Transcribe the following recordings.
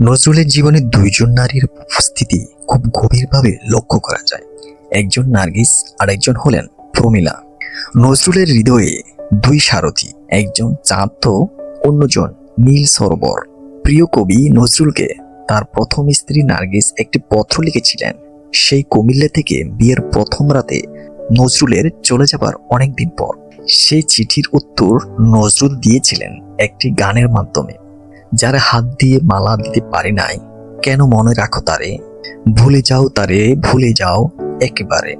নজরুলের জীবনে দুইজন নারীর উপস্থিতি খুব গভীরভাবে লক্ষ্য করা যায়। একজন নার্গিস আর একজন হলেন প্রমিলা। নজরুলের হৃদয়ে দুই সারথি, একজন চাঁদ তো অন্যজন নীল সরোবর। প্রিয় কবি নজরুলকে তার প্রথম স্ত্রী নার্গিস একটি পত্র লিখেছিলেন। সেই কুমিল্লা থেকে বিয়ের প্রথম রাতে নজরুলের চলে যাবার অনেক দিন পর। সেই চিঠির উত্তর নজরুল দিয়েছিলেন একটি গানের মাধ্যমে। যারা হাত দিয়ে মালা দিতে পারে নাই, কেন মনে রাখো তারে? ভুলে যাও তারে, ভুলে যাও একেবারে।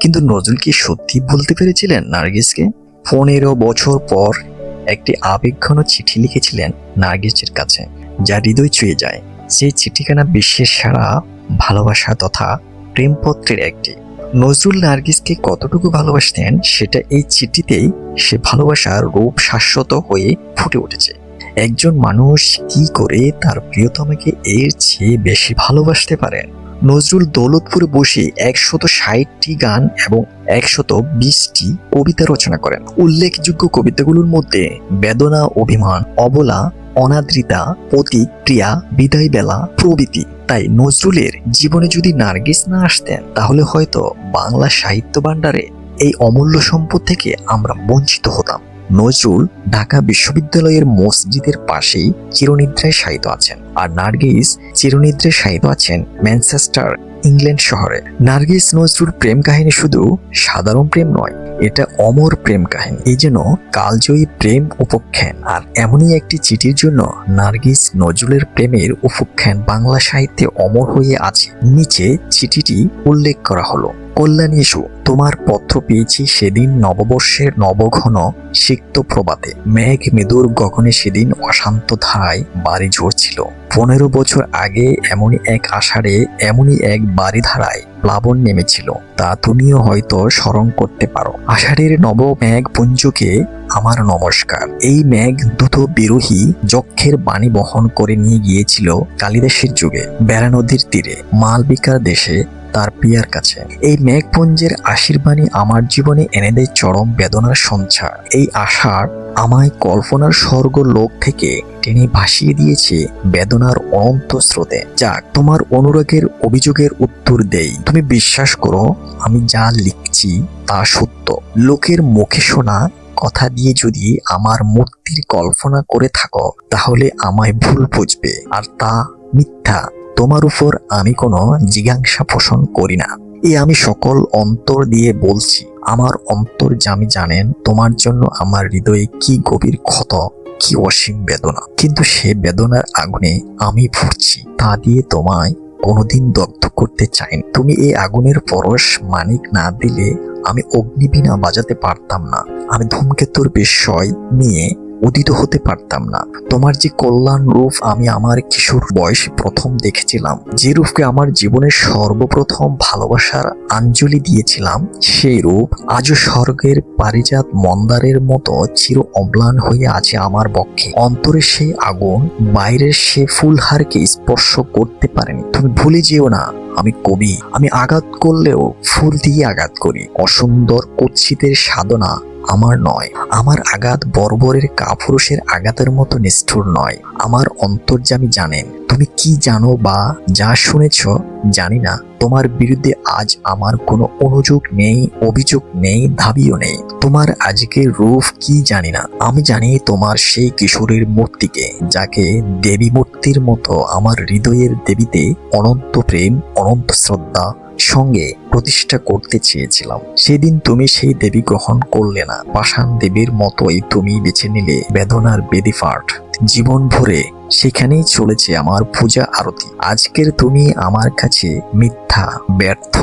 কিন্তু নজরুল কি সত্যি বলতে পেরেছিলেন নার্গিসকে? পনেরো বছর পর একটি আবেগঘন চিঠি লিখেছিলেন নার্গিসের কাছে, যা হৃদয় ছুঁয়ে যায়। সেই চিঠিখানা বিশ্বের সারা ভালোবাসা তথা প্রেমপত্রের একটি। নজরুল নার্গিসকে কতটুকু ভালোবাসতেন, সেটা এই চিঠিতেই সে ভালোবাসার রূপ শাশ্বত হয়ে ফুটে উঠেছে। একজন মানুষ কি করে তার প্রিয়তমাকে এর চেয়ে বেশি ভালোবাসতে পারেন নজরুল দৌলতপুরে বসে একশত ষাটটি গান এবং একশত বিশটি কবিতা রচনা করেন। উল্লেখযোগ্য কবিতাগুলোর মধ্যে বেদনা, অভিমান, অবলা অনাদ্রিতা অনাদৃতা প্রতিক্রিয়া বিদায় বেলা প্রভৃতি। তাই নজরুলের জীবনে যদি নার্গিস না আসতেন, তাহলে হয়তো বাংলা সাহিত্য ভাণ্ডারে এই অমূল্য সম্পদ থেকে আমরা বঞ্চিত হতাম। নজরুল ঢাকা বিশ্ববিদ্যালয়ের মসজিদের পাশেই চিরনিদ্রায় শায়িত আছেন আর নার্গিস চিরনিদ্রায় শায়িত আছেন ম্যানচেস্টার, ইংল্যান্ড শহরে। নার্গিস নজরুল প্রেম কাহিনী শুধু সাধারণ প্রেম নয়, এটা অমর প্রেম কাহিনী। এই যেন কালজয়ী প্রেম উপখ্যান। আর এমনই একটি চিঠির জন্য নার্গিস নজরুলের প্রেমের উপখ্যান বাংলা সাহিত্যে অমর হয়ে আছে। নিচে চিঠিটি উল্লেখ করা হলো। কল্যাণী এসো তোমার পত্র পেয়েছি সেদিন নববর্ষের নবঘন সিক্ত প্রবাতে মেঘ মেদুর গগনে সেদিন অশান্ত ধারায় বাড়ি ঝরছিল। পনেরো বছর আগে এমনই এক আষাঢ়ে, এমনই এক বাড়ি ধারায় প্লাবন নেমেছিল। তা তুমিও হয়তো স্মরণ করতে পারো। আষাঢ়ের নব মেঘ পুঞ্জকে আমার নমস্কার। এই মেঘ দ্রুত বিরোহী যক্ষের বাণী বহন করে নিয়ে গিয়েছিল কালিদাসের যুগে, বেড়া নদীর তীরে, মালবিকার দেশে তার পিয়ার কাছে। এই মেঘপুঞ্জের আশীর্বাণী আমার জীবনে এনে দেয় চরম বেদনার সঞ্চার। এই আশার আমায় কল্পনার স্বর্গ লোক থেকে টেনে ভাসিয়ে দিয়েছে বেদনার অনন্ত স্রোতে। যাক, তোমার অনুরাগের অভিযোগের উত্তর দেই। তুমি বিশ্বাস করো, আমি যা লিখছি তা সত্য। লোকের মুখে শোনা কথা দিয়ে যদি আমার মূর্তির কল্পনা করে থাকো, তাহলে আমায় ভুল বুঝবে, আর তা মিথ্যা। তোমার উপর আমি কোনো জিজ্ঞাসা পোষণ করি না। এ আমি সকল অন্তর দিয়ে বলছি, আমার অন্তর জামি জানেন, তোমার জন্য আমার হৃদয়ে কি গভীর ক্ষত, কি অসীম বেদনা। কিন্তু সে বেদনার আগুনে আমি ফুটছি তা দিয়ে তোমায় কোনোদিন দগ্ধ করতে চাই না। তুমি এই আগুনের পরশ মানিক না দিলে আমি অগ্নিবীণা বাজাতে পারতাম না। আমি ধূমকেতুর বিষয় নিয়ে উদিত হতে পারতাম না। তোমার যে কল্যাণ রূপ আমি আমার কিশোর বয়সে প্রথম দেখেছিলাম, যে রূপকে আমার জীবনের সর্বপ্রথম ভালোবাসার আঞ্জলি দিয়েছিলাম, সেই রূপ আজও স্বর্গের পারিজাত মন্দারের মতো চির অম্লান হয়ে আছে আমার পক্ষে। অন্তরে সেই আগুন, বাইরের সে ফুলহারকে স্পর্শ করতে পারেনি। তুমি ভুলে যেও না, আমি কবি। আমি আঘাত করলেও ফুল দিয়ে আঘাত করি। অসুন্দর কুৎসিতের সাধনা আমার নয়। আমার আঘাত বর্বরের কাপুরুষের আঘাতের মতো নিষ্ঠুর নয়। আমার অন্তর্যামী জানেন, তুমি কি জানো বা যা শুনেছ, জানি না। তোমার বিরুদ্ধে আজ আমার কোনো অনুযোগ নেই, অভিযোগ নেই, দাবিও নেই। তোমার আজকে রূপ কি জানি না। আমি জানি তোমার সেই কিশোরের মূর্তিকে, যাকে দেবী মূর্তির মতো আমার হৃদয়ের দেবীতে অনন্ত প্রেম, অনন্ত শ্রদ্ধা সঙ্গে প্রতিষ্ঠা করতে চেয়েছিলাম। সেদিন তুমি সেই দেবী গ্রহণ করলে না। পাষাণ দেবীর মতোই তুমি বেছে নিলে বেদনার বেদি পাঠ জীবন ভরে সেখানেই চলেছে আমার পূজা আরতি। আজকের তুমি আমার কাছে মিথ্যা ব্যর্থ।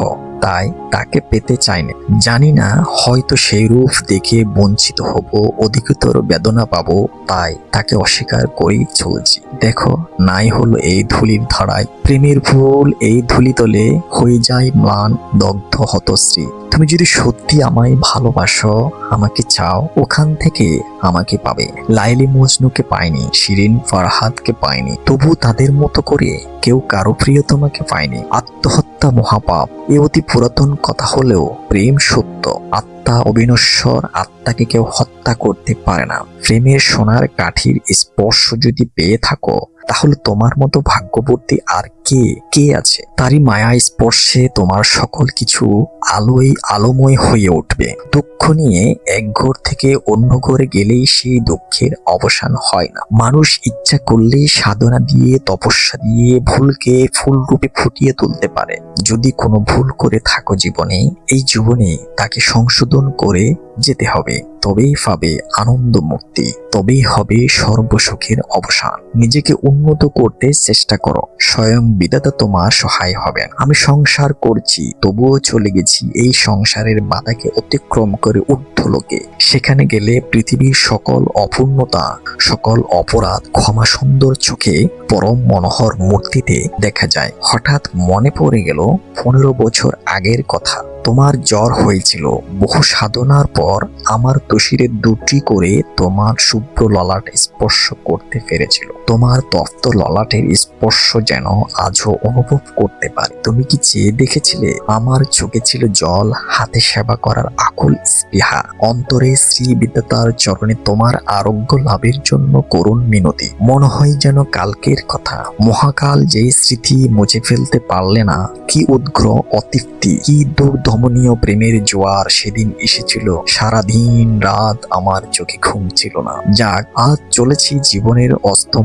তাই তাকে পেতে চাই না জানি না, হয়তো সেই রূপ দেখে বঞ্চিত হব, অধিকতর বেদনা পাবো, তাই তাকে অস্বীকার করেই চলছি। দেখো, নাই হলো এই ধুলির ধারায়। প্রেমের ভুল এই ধুলিতলে হয়ে যায় ম্লান, দগ্ধ, হতশ্রী। তুমি যদি সত্যি আমায় ভালোবাসো, আমাকে চাও, ওখান থেকে আমাকে পাবে। লাইলি মজনুকে পায়নি শিরিন ফারহাদকে পায়নি তবু তাদের মতো করে কেউ কারও প্রিয় তোমাকে পায়নি আত্মহত্যা মহাপাপ, এ অতি পুরাতন কথা হলেও প্রেম সত্য আত্ম আত্মা অবিনশ্বর, আত্মাকে কেউ হত্যা করতে পারে না। প্রেমের সোনার কাঠির স্পর্শ যদি পেয়ে থাকো, তাহলে তোমার মতো ভাগ্যবর্তী আর কে? কে আছে? তারই মায়া স্পর্শে তোমার সকল কিছু আলোয় আলোময় হয়ে উঠবে। দুঃখ নিয়ে এক ঘর থেকে অন্য ঘরে গেলেই সেই দুঃখের অবসান হয় না। মানুষ ইচ্ছা করলেই সাধনা দিয়ে, তপস্যা দিয়ে ভুলকে ফুল রূপে ফুটিয়ে তুলতে পারে। যদি কোনো ভুল করে থাকো জীবনে, এই জীবনে তাকে সংশোধন করে যেতে হবে। তবেই পাবে আনন্দ মুক্তি তবেই হবে সর্বসুখের অবসান। নিজেকে উন্নত করতে চেষ্টা করো, স্বয়ং বিধাতা তোমার সহায় হবেন। আমি সংসার করছি, তবুও চলে গেছি, এই সংসারের বাধাকে অতিক্রম করে ঊর্ধ্বলোকে সেখানে গেলে পৃথিবীর সকল অপূর্ণতা, সকল অপরাধ ক্ষমা সুন্দর চোখে পরম মনোহর মূর্তিতে দেখা যায়। হঠাৎ মনে পড়ে গেল, পনেরো বছর আগের কথা। তোমার জ্বর হয়েছিল, বহু সাধনার পর আমার তসিরে দুটি করে তোমার শুভ্র ললাট স্পর্শ করতে পেরেছিল। তোমার তপ্ত ললাটের স্পর্শ যেন আজও অনুভব করতে পারি। তুমি কি চেয়ে দেখেছিলে? আমার চোখে ছিল জল, হাতে সেবা করার আকুল স্পৃহা। অন্তরে শ্রী বিদ্যাতার চরণে তোমার আরোগ্য লাভের জন্য করুণ মিনতি। মনে হয় যেন কালকের কথা। মহাকাল যে স্মৃতি মুছে ফেলতে পারলে না, কি উদ্গ্র অতৃপ্তি, কি দুর্দমনীয় প্রেমের জোয়ার সেদিন এসেছিল। সারাদিন রাত আমার চোখে ঘুম ছিল না। যাক, আজ চলেছি জীবনের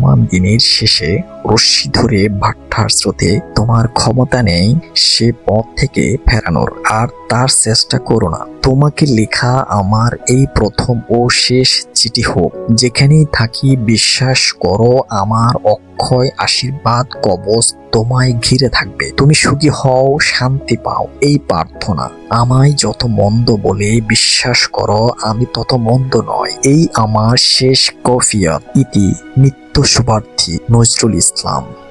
অস্তমান দিনের শেষে রশ্মি ধরে ভাট্টার স্রোতে তোমার ক্ষমতা নেই, সে পথ থেকে ফেরানোর, আর তার চেষ্টা করো না। তোমাকে লেখা আমার এই প্রথম ও শেষ চিঠি হোক, যেখানেই থাকি বিশ্বাস করো, আমার অক্ষয় আশীর্বাদ কবচ তোমায় ঘিরে থাকবে। তুমি সুখী হও, শান্তি পাও, এই প্রার্থনা। আমায় যত মন্দ বলে বিশ্বাস করো, আমি তত মন্দ নয়। এই আমার শেষ কফিয়ত ইতি, নিত্য শুভার্থী নজরুল ইসলাম।